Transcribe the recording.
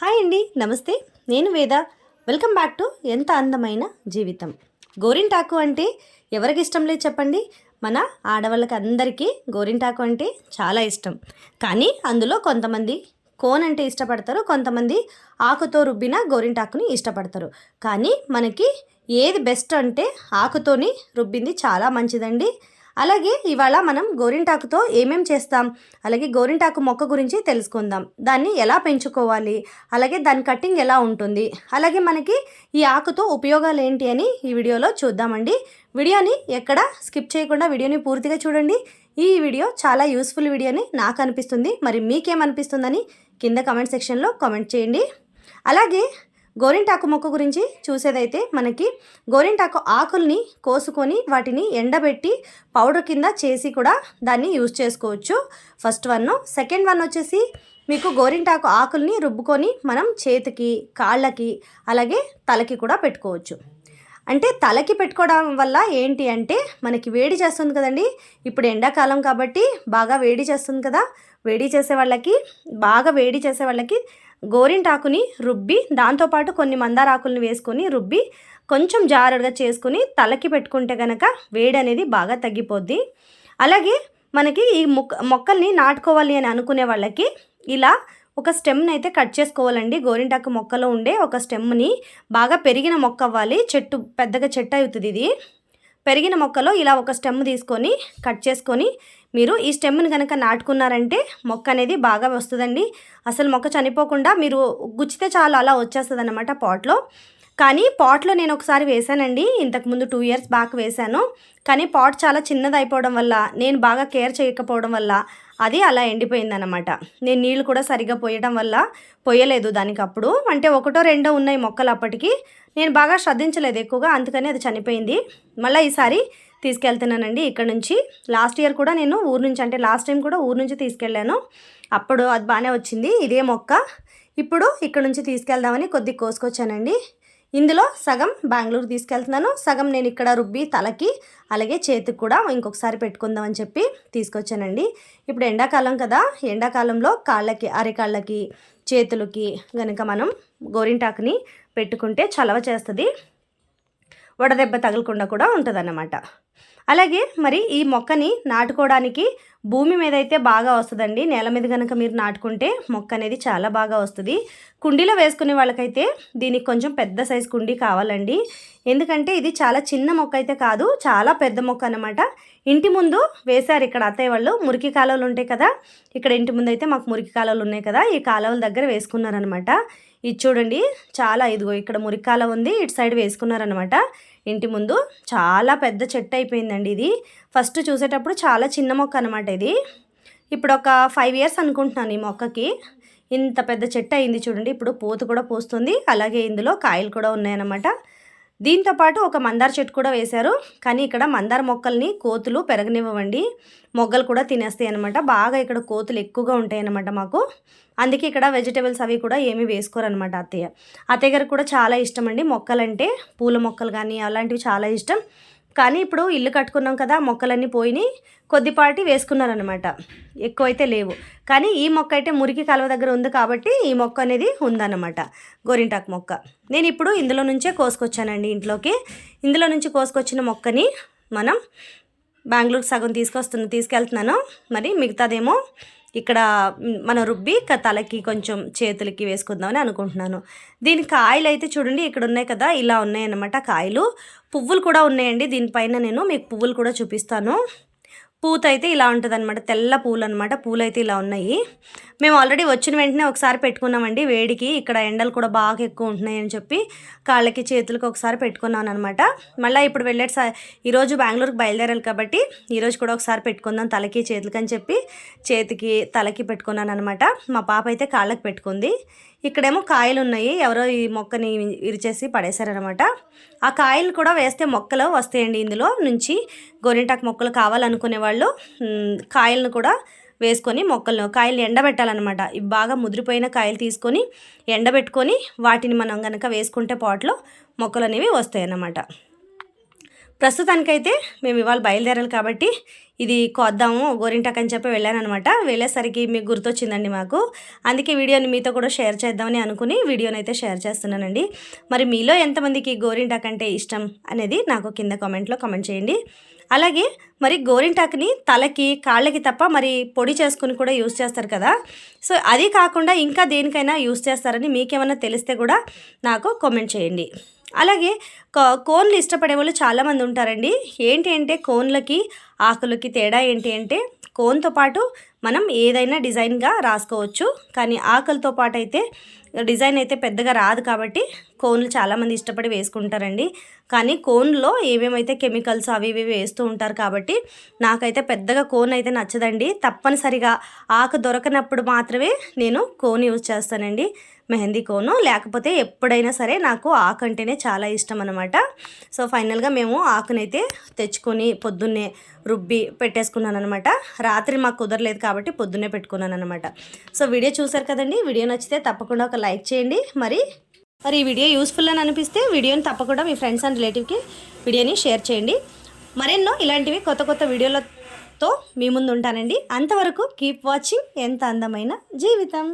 Hi అండి నమస్తే. నేను వేద. వెల్కమ్ బ్యాక్ టు ఎంత అందమైన జీవితం. గోరింటాకు అంటే ఎవరికి ఇష్టం లేదు చెప్పండి? మన ఆడవాళ్ళకి అందరికీ గోరింటాకు అంటే చాలా ఇష్టం. కానీ అందులో కొంతమంది కోన్ అంటే ఇష్టపడతారు కొంతమంది ఆకుతో రుబ్బిన గోరింటాకుని ఇష్టపడతారు. కానీ మనకి ఏది బెస్ట్ అంటే ఆకుతోని రుబ్బింది చాలా మంచిదండి. అలాగే ఇవాళ మనం గోరింటాకుతో ఏమేం చేస్తాం? అలాగే గోరింటాకు మొక్క గురించి తెలుసుకుందాం. దాన్ని ఎలా పెంచుకోవాలి? అలాగే దాని కటింగ్ ఎలా ఉంటుంది? అలాగే మనకి ఈ ఆకుతో ఉపయోగాలు ఏంటి అని ఈ వీడియోలో చూద్దామండి. వీడియోని ఎక్కడ స్కిప్ చేయకుండా వీడియోని పూర్తిగా చూడండి. ఈ వీడియో చాలా యూస్ఫుల్ వీడియోని నాకు అనిపిస్తుంది. మరి మీకేమనిపిస్తుందని కింద కమెంట్ సెక్షన్లో కామెంట్ చేయండి. అలాగే గోరింటాకు మొక్క గురించి చూసేదైతే మనకి గోరింటాకు ఆకుల్ని కోసుకొని వాటిని ఎండబెట్టి పౌడర్ కింద చేసి కూడా దాన్ని యూజ్ చేసుకోవచ్చు. ఫస్ట్ వన్ సెకండ్ వన్ వచ్చేసి మీకు గోరింటాకు ఆకుల్ని రుబ్బుకొని మనం చేతికి కాళ్ళకి అలాగే తలకి కూడా పెట్టుకోవచ్చు. అంటే తలకి పెట్టుకోవడం వల్ల ఏంటి అంటే మనకి వేడి చేస్తుంది కదండి. ఇప్పుడు ఎండాకాలం కాబట్టి బాగా వేడి చేస్తుంది కదా. వేడి చేసే వాళ్ళకి బాగా వేడి చేసే వాళ్ళకి గోరింటాకుని రుబ్బి దాంతోపాటు కొన్ని మందార ఆకుల్ని వేసుకొని రుబ్బి కొంచెం జారుడుగా చేసుకుని తలకి పెట్టుకుంటే కనుక వేడి అనేది బాగా తగ్గిపోద్ది. అలాగే మనకి ఈ మొక్క మొక్కల్ని నాటుకోవాలి అని అనుకునే వాళ్ళకి ఇలా ఒక స్టెమ్ని అయితే కట్ చేసుకోవాలండి. గోరింటాకు మొక్కలో ఉండే ఒక స్టెమ్ని బాగా పెరిగిన మొక్క అవ్వాలి. చెట్టు పెద్దగా చెట్టు అవుతుంది ఇది. పెరిగిన మొక్కలో ఇలా ఒక స్టెమ్ తీసుకొని కట్ చేసుకొని మీరు ఈ స్టెమ్ని కనుక నాటుకున్నారంటే మొక్క అనేది బాగా వస్తుందండి. అసలు మొక్క చనిపోకుండా మీరు గుచ్చితే చాలు అలా వచ్చేస్తుంది అనమాట పాట్లో. కానీ పాట్లో నేను ఒకసారి వేశానండి. ఇంతకుముందు టూ ఇయర్స్ బ్యాక్ వేశాను. కానీ పాట్ చాలా చిన్నది అయిపోవడం వల్ల నేను బాగా కేర్ చేయకపోవడం వల్ల అది అలా ఎండిపోయిందనమాట నేను నీళ్ళు కూడా సరిగా పోయడం వల్ల పోయలేదు దానికి అప్పుడు అంటే ఒకటో రెండో ఉన్నాయి మొక్కలు అప్పటికి. నేను బాగా శ్రద్ధించలేదు ఎక్కువగా అందుకని అది చనిపోయింది. మళ్ళీ ఈసారి తీసుకెళ్తున్నానండి ఇక్కడ నుంచి. లాస్ట్ ఇయర్ కూడా నేను ఊరు నుంచి అంటే లాస్ట్ టైం కూడా ఊరు నుంచి తీసుకెళ్ళాను. అప్పుడు అది బాగానే వచ్చింది ఇదే మొక్క. ఇప్పుడు ఇక్కడ నుంచి తీసుకెళ్దామని కొద్ది కోసుకొచ్చానండి. ఇందులో సగం బెంగళూరు తీసుకెళ్తున్నాను సగం నేను ఇక్కడ రుబ్బి తలకి అలాగే చేతికి కూడా ఇంకొకసారి పెట్టుకుందామని చెప్పి తీసుకొచ్చానండి. ఇప్పుడు ఎండాకాలం కదా ఎండాకాలంలో కాళ్ళకి అరికాళ్ళకి చేతులకి కనుక మనం గోరింటాకుని పెట్టుకుంటే చలవ చేస్తుంది. వడదెబ్బ తగలకుండా కూడా ఉంటుందన్నమాట. అలాగే మరి ఈ మొక్కని నాటుకోవడానికి భూమి మీద అయితే బాగా వస్తుందండి. నేల మీద కనుక మీరు నాటుకుంటే మొక్క అనేది చాలా బాగా వస్తుంది. కుండీలో వేసుకునే వాళ్ళకైతే దీనికి కొంచెం పెద్ద సైజు కుండీ కావాలండి. ఎందుకంటే ఇది చాలా చిన్న మొక్క అయితే కాదు చాలా పెద్ద మొక్క అనమాట ఇంటి ముందు వేశారు ఇక్కడ అత్తయ్య వాళ్ళు. మురికి కాలువలు ఉంటాయి కదా ఇక్కడ ఇంటి ముందు అయితే మాకు మురికి కాలువలు ఉన్నాయి కదా ఈ కాలువల దగ్గర వేసుకున్నారనమాట ఇది చూడండి చాలా ఇదిగో ఇక్కడ మురికాల ఉంది ఇటు సైడ్ వేసుకున్నారనమాట ఇంటి ముందు చాలా పెద్ద చెట్టు అయిపోయిందండి ఇది. ఫస్ట్ చూసేటప్పుడు చాలా చిన్న మొక్క అనమాట ఇది. ఇప్పుడు ఒక ఫైవ్ ఇయర్స్ అనుకుంటున్నాను ఈ మొక్కకి. ఇంత పెద్ద చెట్టు అయింది చూడండి ఇప్పుడు పూత కూడా పూస్తుంది అలాగే ఇందులో కాయలు కూడా ఉన్నాయన్నమాట. దీంతోపాటు ఒక మందార చెట్టు కూడా వేశారు. కానీ ఇక్కడ మందార మొక్కల్ని కోతులు పెరగనివ్వండి మొగ్గలు కూడా తినేస్తాయి అనమాట బాగా ఇక్కడ కోతులు ఎక్కువగా ఉంటాయి అనమాట మాకు. అందుకే ఇక్కడ వెజిటేబుల్స్ అవి కూడా ఏమీ వేసుకోరనమాట అత్తయ్య. అత్తయ్య గారికి కూడా చాలా ఇష్టం అండి మొక్కలంటే. పూల మొక్కలు కానీ అలాంటివి చాలా ఇష్టం. కానీ ఇప్పుడు ఇల్లు కట్టుకున్నాం కదా మొక్కలన్నీ పోయినాయి కొద్దిపాటి వేసుకున్నారనమాట ఎక్కువైతే లేవు. కానీ ఈ మొక్క అయితే మురికి కాలువ దగ్గర ఉంది కాబట్టి ఈ మొక్క అనేది ఉందన్నమాట గోరింటాకు మొక్క. నేను ఇప్పుడు ఇందులో నుంచే కోసుకొచ్చానండి ఇంట్లోకి. ఇందులో నుంచి కోసుకొచ్చిన మొక్కని మనం బెంగళూరు సగం తీసుకొస్తున్న తీసుకెళ్తున్నాను. మరి మిగతాదేమో ఇక్కడ మనం రుబ్బి తలకి కొంచెం చేతులకి వేసుకుందామని అనుకుంటున్నాను. దీని కాయలు అయితే చూడండి ఇక్కడ ఉన్నాయి కదా ఇలా ఉన్నాయన్నమాట కాయలు. పువ్వులు కూడా ఉన్నాయండి. దీనిపైన నేను మీకు పువ్వులు కూడా చూపిస్తాను. పూత అయితే ఇలా ఉంటుంది అనమాట తెల్ల పూలు అనమాట పూలు అయితే ఇలా ఉన్నాయి. మేము ఆల్రెడీ వచ్చిన వెంటనే ఒకసారి పెట్టుకున్నామండి వేడికి. ఇక్కడ ఎండలు కూడా బాగా ఎక్కువ ఉంటున్నాయి అని చెప్పి కాళ్ళకి చేతులకి ఒకసారి పెట్టుకున్నాను అనమాట మళ్ళీ ఇప్పుడు వెళ్ళే ఈరోజు బెంగళూరుకి బయలుదేరాలి కాబట్టి ఈరోజు కూడా ఒకసారి పెట్టుకుందాం తలకి చేతులకి అని చెప్పి చేతికి తలకి పెట్టుకున్నాను అనమాట మా పాప అయితే కాళ్ళకి పెట్టుకుంది. ఇక్కడేమో కాయలు ఉన్నాయి. ఎవరో ఈ మొక్కని ఇరిచేసి పడేశారనమాట ఆ కాయలు కూడా వేస్తే మొక్కలు వస్తాయండి ఇందులో నుంచి. గోరింటాకు మొక్కలు కావాలనుకునేవాళ్ళు వాళ్ళు కాయలను కూడా వేసుకొని మొక్కలను కాయలు ఎండబెట్టాలన్నమాట. ఇవి బాగా ముదిరిపోయిన కాయలు తీసుకొని ఎండబెట్టుకొని వాటిని మనం కనుక వేసుకుంటే పాట్లో మొక్కలు అనేవి వస్తాయి అన్నమాట ప్రస్తుతానికైతే మేము ఇవాళ బయలుదేరాలి కాబట్టి ఇది కొద్దాము గోరింటాక్ అని చెప్పి వెళ్ళాననమాట వెళ్ళేసరికి మీకు గుర్తొచ్చిందండి మాకు. అందుకే వీడియోని మీతో కూడా షేర్ చేద్దామని అనుకుని వీడియోని అయితే షేర్ చేస్తున్నానండి. మరి మీలో ఎంతమందికి గోరింటాక్ అంటే ఇష్టం అనేది నాకు కింద కామెంట్లో కామెంట్ చేయండి. అలాగే మరి గోరింటాకుని తలకి కాళ్ళకి తప్ప మరి పొడి చేసుకుని కూడా యూస్ చేస్తారు కదా. సో అది కాకుండా ఇంకా దేనికైనా యూస్ చేస్తారని మీకేమైనా తెలిస్తే కూడా నాకు కామెంట్ చేయండి. అలాగే కోన్లు ఇష్టపడే వాళ్ళు చాలామంది ఉంటారండి. ఏంటి అంటే కోన్లకి ఆకులకి తేడా ఏంటి అంటే కోన్తో పాటు మనం ఏదైనా డిజైన్గా రాసుకోవచ్చు. కానీ ఆకలితో పాటు అయితే డిజైన్ అయితే పెద్దగా రాదు కాబట్టి కోన్లు చాలామంది ఇష్టపడి వేసుకుంటారండి. కానీ కోన్లో ఏమేమైతే కెమికల్స్ అవి ఇవి వేస్తూ ఉంటారు కాబట్టి నాకైతే పెద్దగా కోన్ అయితే నచ్చదండి. తప్పనిసరిగా ఆకు దొరకనప్పుడు మాత్రమే నేను కోన్ యూజ్ చేస్తానండి. మెహందీ కోను లేకపోతే ఎప్పుడైనా సరే నాకు ఆకు అంటేనే చాలా ఇష్టం అనమాట సో ఫైనల్గా మేము ఆకునైతే తెచ్చుకొని పొద్దున్నే రుబ్బి పెట్టేసుకున్నాను అనమాట రాత్రి మాకు కుదరలేదు కాబట్టి పొద్దున్నే పెట్టుకున్నాను అనమాట సో వీడియో చూసారు కదండి? వీడియో నచ్చితే తప్పకుండా ఒక లైక్ చేయండి. మరి మరి ఈ వీడియో యూస్ఫుల్ అని అనిపిస్తే వీడియోని తప్పకుండా మీ ఫ్రెండ్స్ అండ్ రిలేటివ్కి వీడియోని షేర్ చేయండి. మరెన్నో ఇలాంటివి కొత్త కొత్త వీడియోలతో మీ ముందు ఉంటానండి. అంతవరకు కీప్ వాచింగ్. ఎంత అందమైన జీవితం.